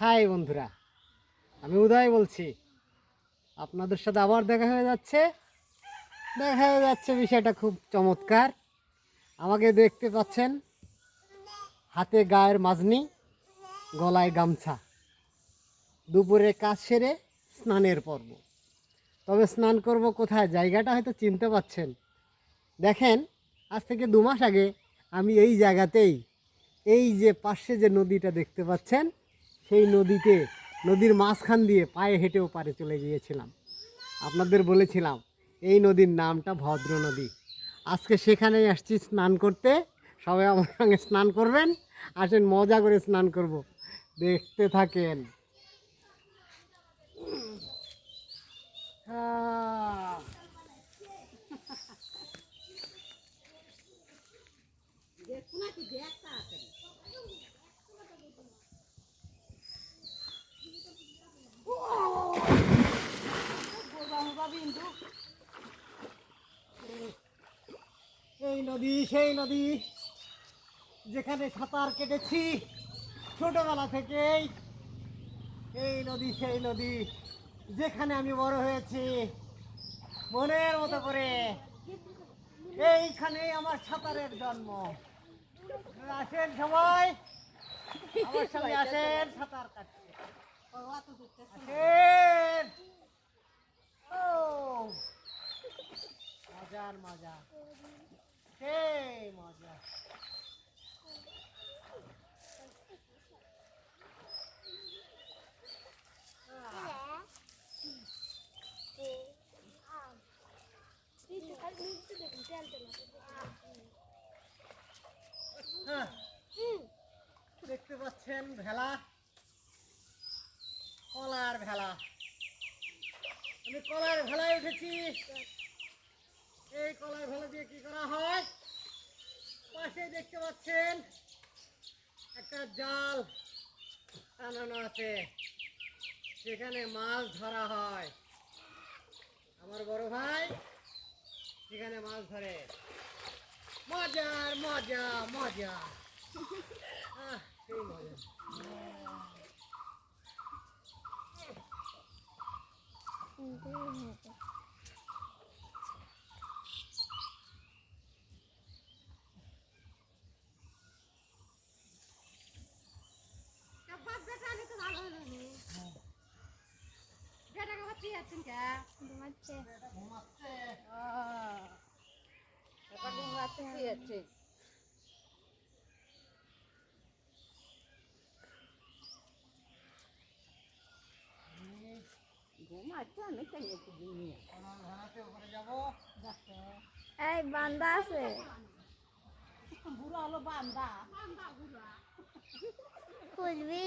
High বন্ধুরা, আমি উদয় বলছি। আপনাদের সাথে আবার দেখা হয়ে যাচ্ছে। দেখা হয়ে যাচ্ছে বিষয়টা খুব চমৎকার। আমাকে দেখতে পাচ্ছেন হাতে গায়ের মাজনি, গলায় গামছা। দুপুরে কাজ সেরে স্নানের পর্ব। তবে স্নান করব কোথায়? জায়গাটা হয়তো চিনতে পাচ্ছেন। দেখেন, আজ থেকে দু মাস আগে আমি এই জায়গাতেই, এই যে পাশে যে নদীটা দেখতে পাচ্ছেন সেই নদীতে, নদীর মাঝখান দিয়ে পায়ে হেঁটেও পারে চলে গিয়েছিলাম। আপনাদের বলেছিলাম, এই নদীর নামটা ভদ্র নদী। আজকে সেখানেই আসছি স্নান করতে। সবাই আমার সঙ্গে স্নান করবেন। আসেন, মজা করে স্নান করব। দেখতে থাকেন। এই নদী, সেই নদী যেখানে সাঁতার কেটেছি ছোটবেলা থেকেই। এই নদী, সেই নদী যেখানে আমি বড় হয়েছি। মনের মতো করে। এইখানেই আমার সাঁতারের জন্ম। আসেন সবাই। আসেন, সাঁতার কাটতে ও মজার মজা। সেই মজা। দেখতে পাচ্ছেন ভেলা। কলার ভেলা। আমি কলার ভেলায় উঠেছি। এই কলার ভেলা দিয়ে কি করা হয়? পাশে দেখতে পাচ্ছেন একটা জাল টানানো আছে। সেখানে মাছ ধরা হয়। আমার বড় ভাই সেখানে মাছ ধরে। মজার মজা মজা। সেই মজা। ঘুমাচ্ছে। এটা ঘুমাচ্ছে। কলার ভেলাতে উপরে যাব এই বান্দা আছে। খুঁজবি